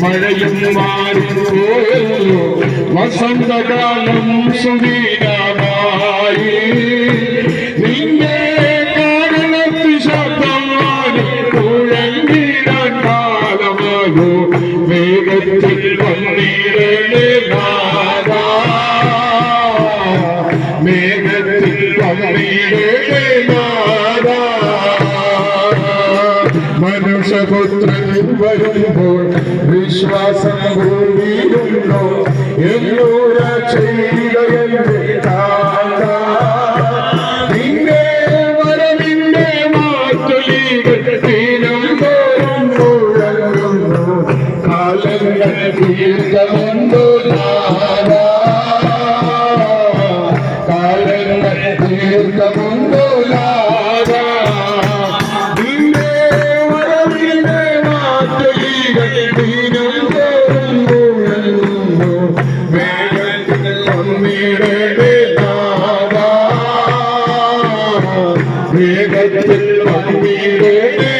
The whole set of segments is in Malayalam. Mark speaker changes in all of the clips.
Speaker 1: മഴയും മാറിപ്പോയല്ലോ വസന്തകാലം സുവീരമായി നിന്റെ കാരണത്തിൽ ശബ്ദം മാറി കുഴങ്ങിടാൻ വേഗത്തിൽ വന്നിടണേ വരുമ്പോൾ വിശ്വാസം ഭൂമിയിലുണ്ടോ എന്നൂര ചെയ്യുകയെന്ന് നിന്റെ വരവിന്റെ മാറ്റൊലികൾ ദിനം തോറും കാലങ്ങൾ തീർക്കമുണ്ടോ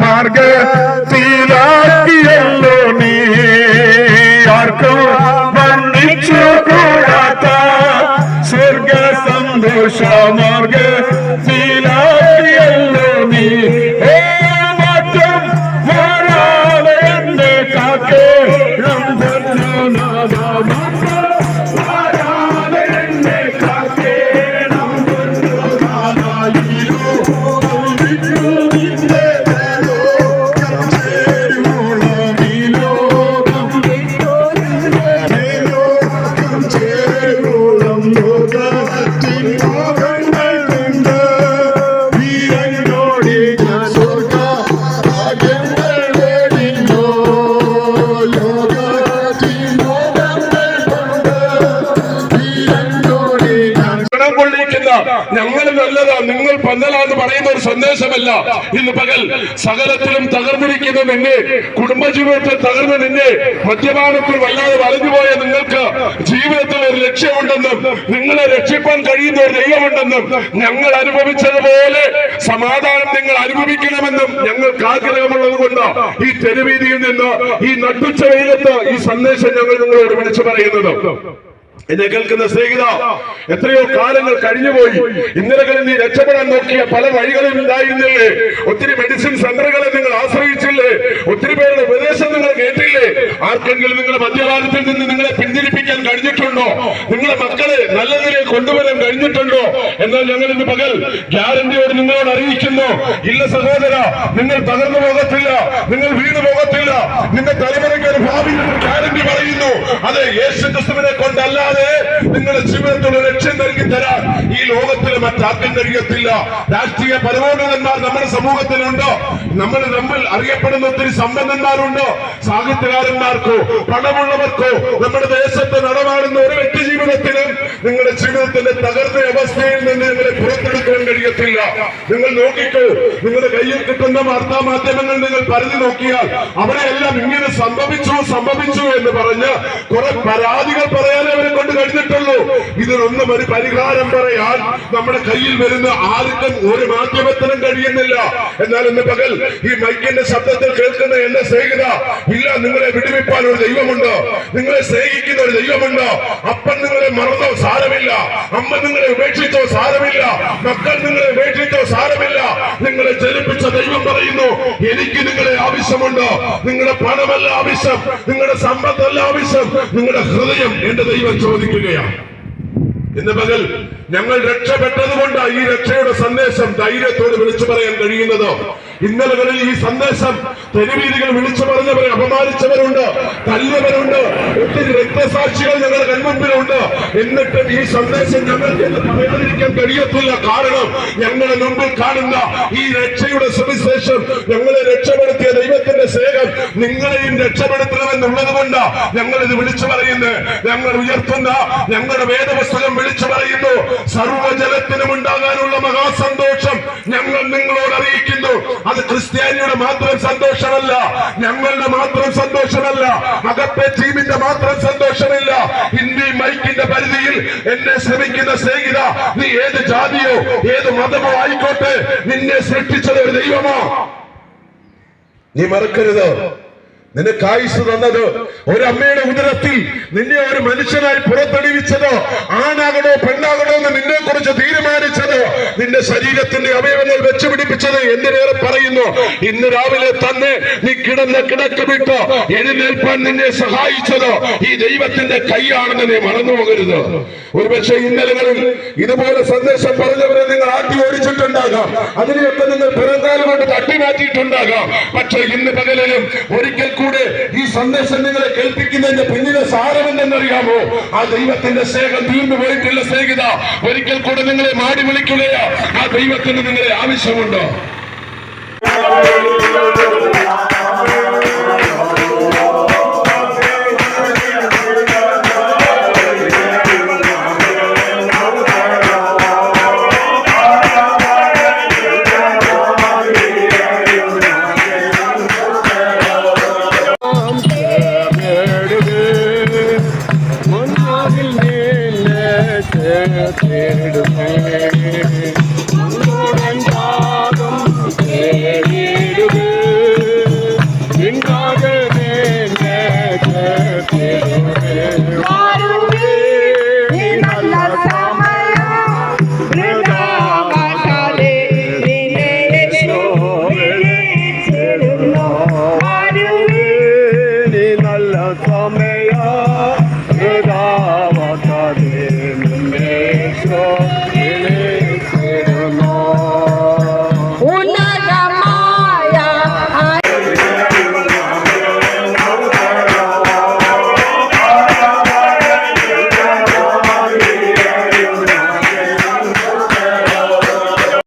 Speaker 1: மார்க்கத்திலாக்கியல்லோ
Speaker 2: நீ யாருக்கும் ഞങ്ങൾ നല്ലതാ. നിങ്ങൾ പന്നലാന്ന് പറയുന്ന ഒരു സന്ദേശമല്ല. ഇന്ന് പകൽ സകലത്തിലും തകർന്നിരിക്കുന്ന നിന്നെ കുടുംബജീവിതത്തിൽ തകർന്ന നിന്നെ മദ്യപാനത്തിൽ വല്ലാതെ വലഞ്ഞുപോയ നിങ്ങൾക്ക് ജീവിതത്തിൽ ഒരു ലക്ഷ്യമുണ്ടെന്നും നിങ്ങളെ രക്ഷിപ്പാൻ കഴിയുന്ന ഒരു ദൈവമുണ്ടെന്നും ഞങ്ങൾ അനുഭവിച്ചതുപോലെ സമാധാനം നിങ്ങൾ അനുഭവിക്കണമെന്നും ഞങ്ങൾക്ക് ആഗ്രഹമുള്ളത് കൊണ്ട് ഈ തെരുവീതിയിൽ നിന്ന് ഈ നട്ടുച്ച വെയിലത്ത് ഈ സന്ദേശം ഞങ്ങൾ നിങ്ങളോട് വിളിച്ചു പറയുന്നത്. എന്നെ കേൾക്കുന്ന സ്നേഹിത എത്രയോ കാലങ്ങൾ കഴിഞ്ഞുപോയി ഇന്നലകളിൽ നീ രക്ഷപ്പെടാൻ നോക്കിയ പല വഴികളും ഉണ്ടായിരുന്നില്ലേ? ഒത്തിരി മെഡിസിൻ സെന്ററുകളെ നിങ്ങൾ ആശ്രയിച്ചില്ലേ ഒത്തിരി പേരുടെ ഉപദേശം നിങ്ങൾ കേട്ടില്ലേ? ആർക്കെങ്കിലും നിങ്ങളുടെ മദ്യപാനത്തിൽ നിന്ന് നിങ്ങളെ പിന്തിരിപ്പിക്കാൻ കഴിഞ്ഞിട്ടുണ്ടോ? നിങ്ങളുടെ മക്കളെ നല്ല നിലയിൽ കൊണ്ടുവരാൻ കഴിഞ്ഞിട്ടുണ്ടോ? എന്നാൽ ഞങ്ങൾ ഇന്ന് പകൽ ഗ്യാരണ്ടിയോട് നിങ്ങളോട് അറിയിക്കുന്നു. ഇല്ല സഹോദര നിങ്ങൾ തകർന്നു പോകത്തില്ല. നിങ്ങൾ വീണ് പോകത്തില്ല. നിന്റെ തലമുറയ്ക്ക് ഒരു ഭാവി ഗ്യാരണ്ടി പറയുന്നു. അത് യേശു ക്രിസ്തുവിനെ കൊണ്ടല്ലാതെ നിങ്ങളുടെ ജീവിതത്തിലുള്ള ലക്ഷ്യം നൽകി തരാൻ ഈ ലോകത്തിൽ മറ്റാർക്കും കഴിയത്തില്ല. രാഷ്ട്രീയ പരമോന്നതന്മാർ നമ്മുടെ സമൂഹത്തിലുണ്ടോ? നമ്മൾ നമ്മൾ അറിയപ്പെടുന്ന ഒത്തിരി സമ്പന്നന്മാരുണ്ടോ? സാഹിത്യകാരന്മാർക്കോ? പണമുള്ളവർക്കോ? നമ്മുടെ ദേശത്ത് നടമാടുന്ന ഒരു വ്യക്തി ജീവിതത്തിലും നിങ്ങളുടെ ജീവിതത്തിന്റെ തകർന്ന അവസ്ഥയിൽ നിന്ന് നിങ്ങളെ പുറത്തെടുക്കാൻ കഴിയത്തില്ല. നിങ്ങൾ നോക്കിക്കോ നിങ്ങളുടെ കയ്യിൽ കിട്ടുന്ന വാർത്താ മാധ്യമങ്ങൾ നിങ്ങൾ പറഞ്ഞു നോക്കിയാൽ അവിടെയെല്ലാം ഇങ്ങനെ സംഭവിച്ചു സംഭവിച്ചു എന്ന് പറഞ്ഞ് കുറെ പരാതികൾ പറയാനേ അവരെ കൊണ്ട് കഴിഞ്ഞിട്ടുള്ളൂ ഇതിനൊന്നും ഒരു പരിഹാരം പറയാൻ നമ്മുടെ കയ്യിൽ വരുന്ന ആർക്കും ഒരു മാധ്യമത്തിനും കഴിയുന്നില്ല. എന്നാൽ ഇന്ന് പകൽ ഈ മൈക്കിന്റെ ശബ്ദത്തിൽ കേൾക്കുന്ന എന്റെ സ്നേഹിത ഇല്ല നിങ്ങളെ വിടുവിപ്പാൻ ഒരു ദൈവമുണ്ടോ. നിങ്ങളെ സ്നേഹിക്കുന്ന ഒരു ദൈവമുണ്ടോ. അപ്പൻ നിങ്ങളെ മറന്നോ സാരമില്ല. അമ്മ നിങ്ങളെ ഉപേക്ഷിച്ചോ സാരമില്ല. മക്കൾ നിങ്ങളെ ഉപേക്ഷിച്ചോ സാരമില്ല. നിങ്ങളെ ജനിപ്പിച്ച ദൈവം പറയുന്നു എനിക്ക് നിങ്ങളെ ആവശ്യമുണ്ട്. നിങ്ങളുടെ പണമല്ല ആവശ്യം. നിങ്ങളുടെ സമ്പത്തല്ല ആവശ്യം. നിങ്ങളുടെ ഹൃദയം എന്റെ ദൈവം ചോദിക്കുകയാണ്. ഇന്ന് പകൽ ഞങ്ങൾ രക്ഷപ്പെട്ടതുകൊണ്ട് ഈ രക്ഷയുടെ സന്ദേശം ധൈര്യത്തോട് വിളിച്ചു പറയാൻ കഴിയുന്നത്. ഇന്നലകളിൽ ഈ സന്ദേശം തെരുവീതികൾ വിളിച്ചു പറഞ്ഞവരെ അപമാനിച്ചവരുണ്ട് തല്ലിയവരുണ്ട് ഒത്തിരി രക്തസാക്ഷികൾ ഞങ്ങളുടെ കൺമുമ്പിലുണ്ട്. എന്നിട്ടും ഈ സന്ദേശം ഞങ്ങൾക്ക് പറയാതിരിക്കാൻ കഴിയത്തില്ല. കാരണം ഞങ്ങളുടെ മുമ്പിൽ കാണുന്ന ഈ രക്ഷയുടെ സുവിശേഷം ഞങ്ങളെ രക്ഷപ്പെടുത്തിയ ദൈവത്തിന്റെ സ്നേഹം നിങ്ങളെയും രക്ഷപ്പെടുത്തണമെന്നുള്ളത് കൊണ്ട് ഞങ്ങൾ ഇത് വിളിച്ചു പറയുന്നത് ഞങ്ങൾ ഉയർത്തുന്ന ഞങ്ങളുടെ വേദപുസ്തകം വിളിച്ചു പറയുന്നു സർവജലത്തിനും ഉണ്ടാകാനുള്ള മഹാസന്തോഷം ഞങ്ങൾ നിങ്ങളോട് അറിയിക്കുന്നു. അത് ക്രിസ്ത്യാനിയുടെ മാത്രം സന്തോഷമല്ല ഞങ്ങളുടെ മാത്രം സന്തോഷമല്ല അകത്തെ ടീമിന്റെ മാത്രം സന്തോഷമില്ല. ഹിന്ദി മൈക്കിന്റെ പരിധിയിൽ എന്നെ ശ്രമിക്കുന്ന സ്നേഹിത നീ ഏത് ജാതിയോ ഏത് മതമോ ആയിക്കോട്ടെ നിന്നെ സൃഷ്ടിച്ചത് ഒരു ദൈവമോ. നീ മറക്കരുത്. നിനക്ക് ആയുസ് തന്നത്. ഒരമ്മയുടെ ഉദരത്തിൽ നിന്നെ ഒരു മനുഷ്യനായി പുറത്തെടിവിച്ചത് ആണാകണോ പെണ്ണാകണോ എന്ന് നിന്നെ കുറിച്ച് തീരുമാനിച്ചത് നിന്റെ ശരീരത്തിന്റെ അവയവങ്ങൾ വെച്ചുപിടിപ്പിച്ചത് എന്തിനേറെ പറയുന്നു? ഇന്ന് രാവിലെ തന്നെ നീ കിടന്ന കിടക്ക വിട്ട് എഴുന്നേൽപ്പാൻ നിന്നെ സഹായിച്ചത് ഈ ദൈവത്തിന്റെ കൈയാണെന്ന് നീ മറന്നു പോകരുത്. ഒരുപക്ഷെ ഇന്നലകളിൽ ഇതുപോലെ സന്ദേശം പറഞ്ഞവരെ നിങ്ങൾ ആട്ടി ഓടിച്ചിട്ടുണ്ടാകാം. അതിനെയൊക്കെ നിങ്ങൾ പിറന്നാലും കൊണ്ട് തട്ടി മാറ്റിയിട്ടുണ്ടാകാം പക്ഷെ ഇന്ന് പകലിലും ഒരിക്കൽ കൂടെ ഈ സന്ദേശം നിങ്ങളെ കേൾപ്പിക്കുന്നതിന്റെ പിന്നിലെ സാരമെന്തെന്നറിയാമോ? ആ ദൈവത്തിന്റെ സ്നേഹം തീർന്നു പോയിട്ടില്ല സ്നേഹിത ഒരിക്കൽ കൂടെ നിങ്ങളെ മാടി വിളിക്കുകയാ. ആ ദൈവത്തിന് നിങ്ങളെ ആവശ്യമുണ്ടോ?
Speaker 3: Yeah.